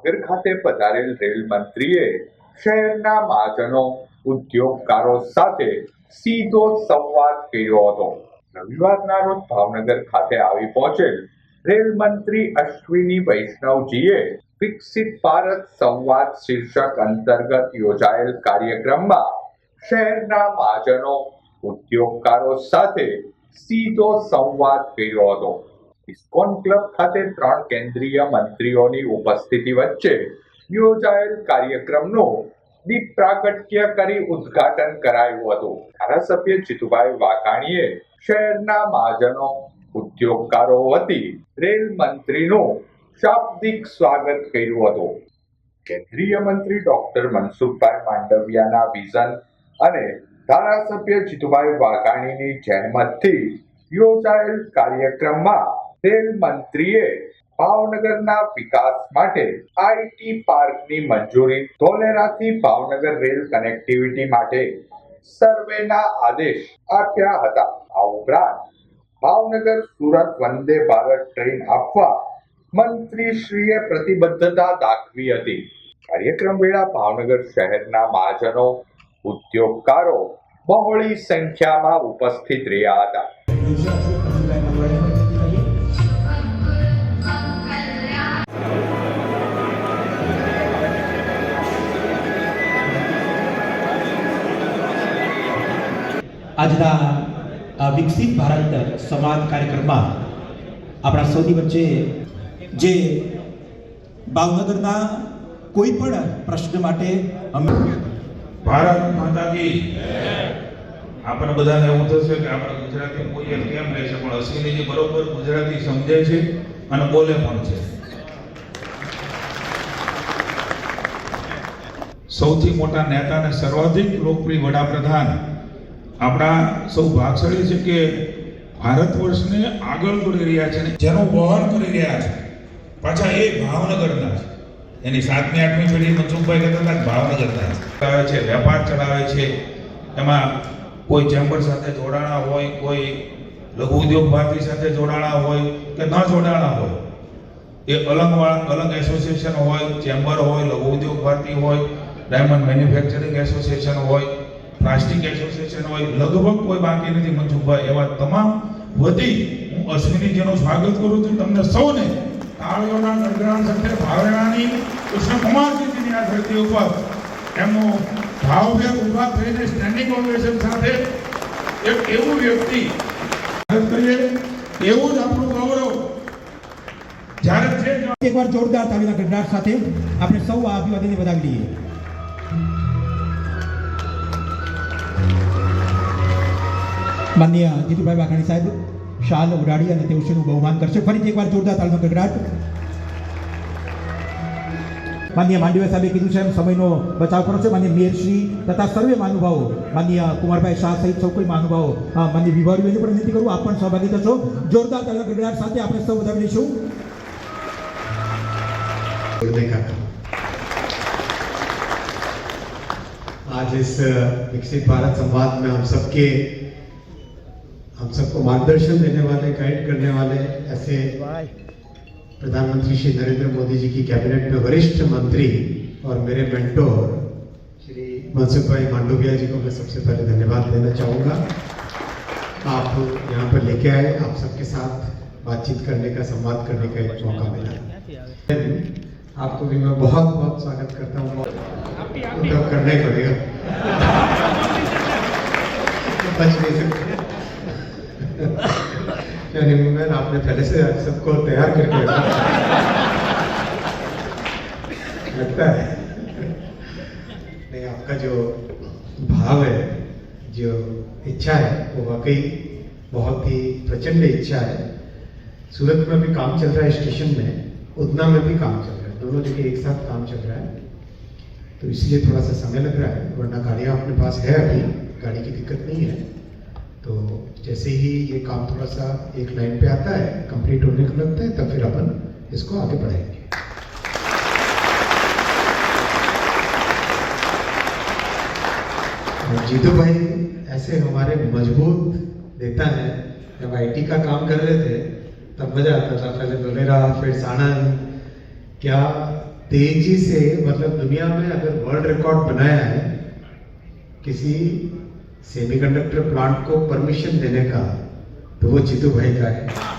ભાવનગર ખાતે પધારેલ રેલ મંત્રીએ શહેરના મહાજનો, ઉદ્યોગકારો સાથે સીધો સંવાદ કર્યો હતો. રવિવારના રોજ ભાવનગર ખાતે આવી પહોંચેલ રેલ મંત્રી અશ્વિની વૈષ્ણવજીએ વિકસિત ભારત સંવાદ શીર્ષક અંતર્ગત યોજાયેલ કાર્યક્રમમાં શહેરના મહાજનો, ઉદ્યોગકારો સાથે સીધો સંવાદ કર્યો હતો. ઇસ્કોન ક્લબ ખાતે ત્રણ કેન્દ્રીય મંત્રીઓની ઉપસ્થિતિ વચ્ચે યોજાયેલ કાર્યક્રમનો દીપ પ્રાગટ્ય કરી ઉદ્ઘાટન કરાયું હતું. ધારાસભ્ય જીતુભાઈ વાઘાણીએ શહેરના મહાજનો ઉદ્યોગકારો વતી રેલ મંત્રીનું શાબ્દિક સ્વાગત કર્યું હતું. કેન્દ્રીય મંત્રી ડોક્ટર મનસુખભાઈ માંડવિયાના વિઝન અને ધારાસભ્ય જીતુભાઈ વાઘાણીની જહેમતથી યોજાયેલ કાર્યક્રમમાં રેલ મંત્રીએ ભાવનગરના વિકાસ માટે આઈટી પાર્કની મંજૂરી ધોલેરાથી ભાવનગર રેલ કનેક્ટિવિટી માટે સર્વેના આદેશ આપ્યા હતા. આ ઉપરાંત ભાવનગર સુરત વંદે ભારત ટ્રેન આપવા મંત્રીશ્રીએ પ્રતિબદ્ધતા દાખવી હતી. કાર્યક્રમ વેળા ભાવનગર શહેરના મહાજનો, ઉદ્યોગકારો બહોળી સંખ્યામાં ઉપસ્થિત રહ્યા હતા. આજના વિકસિત ભારત સંવાદ કાર્યક્રમમાં આપણા સૌની વચ્ચે જે ભાવનગરના કોઈ પણ પ્રશ્ન માટે અમે ભારત માતા કી આપણે બધાને એવું થશે કે આપણે ગુજરાતી કોઈ કેમ રહેશે પણ અશ્વિનીજી બરોબર ગુજરાતી સમજે છે અને બોલે પણ છે. સૌથી મોટા નેતા અને સર્વાધિક લોકપ્રિય વડાપ્રધાન આપણા સૌ ભાગશાળી છે કે ભારત વર્ષને આગળ કરી રહ્યા છે જેનું વહન કરી રહ્યા છે. પાછા એ ભાવનગરના છે. એની સાતમી, આઠમી પેઢી મનસુખભાઈ કહેતા હતા ભાવનગરના ચલાવે છે, વેપાર ચલાવે છે. એમાં કોઈ ચેમ્બર સાથે જોડાણા હોય, કોઈ લઘુ ઉદ્યોગ ભારતી સાથે જોડાણા હોય કે ન જોડાણા હોય, એ અલગ અલગ એસોસિએશન હોય, ચેમ્બર હોય, લઘુ ઉદ્યોગ ભારતી હોય ડાયમંડ મેન્યુફેક્ચરિંગ એસોસિએશન હોય પ્લાસ્ટિક એસોસિએશન હોય, લગભગ કોઈ બાકી નથી મનસુખભાઈ, એવા તમામ વતી હું અશ્વિનીજીનું સ્વાગત કરું છું. તમને સૌને તાળીઓના ગણગણાટ સાથે ભાવનાની કૃષ્ણકુમારજીની આ ધરતી ઉપર એમનો ભાવભેર ઊભા થઈને સ્ટેન્ડિંગ ઓવેશન સાથે એક એવું વ્યક્તિ કરીએ. એવું જ આપણું ગૌરવ. જ્યારે છે એકવાર જોરદાર તાળીના ગડગડાટ સાથે આપણે સૌ આ અભિવાદનને વધાવી લઈએ. માનનીય જીતુભાઈ વાઘાણી સાહેબ શાલ ઉડાડી અને તેઓ શ્રીનું બહુમાન કરશે ફરીથી એકવાર જોરદાર તાળીનો ગડગડાટ માનનીય માંડવીયા સાહેબે કીધું છે એમ સમયનો બચાવ કરો છે માન્ય મેયરશ્રી તથા સર્વે મહાનુભાવો માન્ય કુમારભાઈ શાહ સહિત સૌ કોઈ મહાનુભાવો અ, માન્ય વિભાવરીઓને પણ વિનંતી કરું આપ પણ સહભાગી થશો જોરદાર તાળીના ગડગડાટ સાથે આપણે સૌ વધાવી લઈશું जोड़ने का काम आज इस विकसित भारत संवाद में हम सबके हम सबको मार्गदर्शन देने वाले गाइड करने वाले ऐसे प्रधानमंत्री श्री नरेंद्र मोदी जी की कैबिनेट में वरिष्ठ मंत्री और मेरे मेंटोर श्री मनसुख भाई मांडविया जी को मैं सबसे पहले धन्यवाद देना चाहूँगा। आप यहाँ पर लेके आए आप सबके साथ बातचीत करने का संवाद करने का एक मौका मिला। आपको भी मैं बहुत बहुत स्वागत करता हूँ। करना ही पड़ेगा। बच नहीं सकते यानी मैं आपने पहले से सबको तैयार करके रखा लगता है। नहीं, आपका जो भाव है, जो इच्छा है, वो वाकई बहुत ही प्रचंड इच्छा है। सूरत में भी काम चल रहा है स्टेशन में, उतना में भी काम चल रहा है। दोनों जगह एक साथ काम चल रहा है। तो इसलिए थोड़ा सा समय लग रहा है, वरना गाड़ियाँ अपने पास है अभी। गाड़ी की दिक्कत नहीं है। तो जैसे ही ये काम थोड़ा सा एक लाइन पे आता है कंप्लीट होने को लगता है, तब फिर अपन इसको आगे बढ़ाएँगे। जीतू भाई ऐसे हमारे मज़बूत नेता है, जब आईटी का काम कर रहे थे, तब मज़ा आता था। पहले धोलेरा फिर साणंद क्या तेज़ी से मतलब दुनिया में अगर वर्ल्ड रिकॉर्ड बनाया है, किसी सेमीकंडक्टर प्लांट को परमिशन देने का तो वो जीतू भाई का है